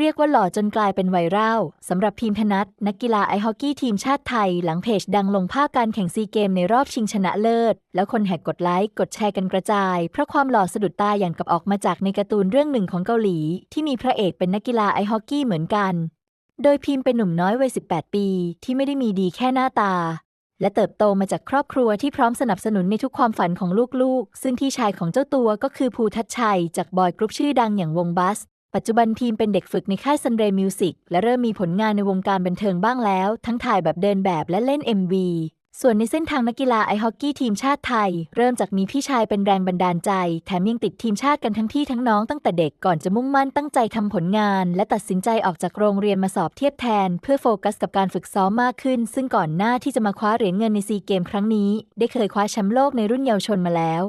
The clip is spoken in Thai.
เรียกว่าหล่อจนกลายเป็นไวรัลสำหรับพิมพ์ธนัทนักกีฬาไอฮอกกี้ทีมชาติไทย หลังเพจดังลงภาพการแข่งซีเกมในรอบชิงชนะเลิศ แล้วคนแหกกดไลค์ กดแชร์กันกระจาย เพราะความหล่อสะดุดตาอย่างกับออกมาจากในการ์ตูนเรื่องหนึ่งของเกาหลี ที่มีพระเอกเป็นนักกีฬาไอฮอกกี้เหมือนกัน โดยพิมพ์เป็นหนุ่มน้อยวัย 18 ปี ที่ไม่ได้มีดีแค่หน้าตา และเติบโตมาจากครอบครัวที่พร้อมสนับสนุนในทุกความฝันของลูกๆ ซึ่งพี่ชายของเจ้าตัวก็คือภูทัชชัย จากบอยกรุ๊ปชื่อดังอย่างวงบัส ปัจจุบันพิมเป็นเด็กฝึกในค่ายซันเรย์มิวสิกและเริ่มมีผลงานในวงการบันเทิงบ้างแล้ว ทั้งถ่ายแบบเดินแบบและเล่น MV ส่วนในเส้นทางนักกีฬาไอฮอกกี้ทีมชาติไทย เริ่มจากมีพี่ชายเป็นแรงบันดาลใจ แถมยังติดทีมชาติกันทั้งพี่ทั้งน้องตั้งแต่เด็กก่อนจะมุ่งมั่นตั้งใจทำผลงาน และตัดสินใจออกจากโรงเรียนมาสอบเทียบแทน เพื่อโฟกัสกับการฝึกซ้อมมากขึ้น ซึ่งก่อนหน้าที่จะมาคว้าเหรียญเงินในซีเกมครั้งนี้ ได้เคยคว้าแชมป์โลกในรุ่นเยาวชนมาแล้ว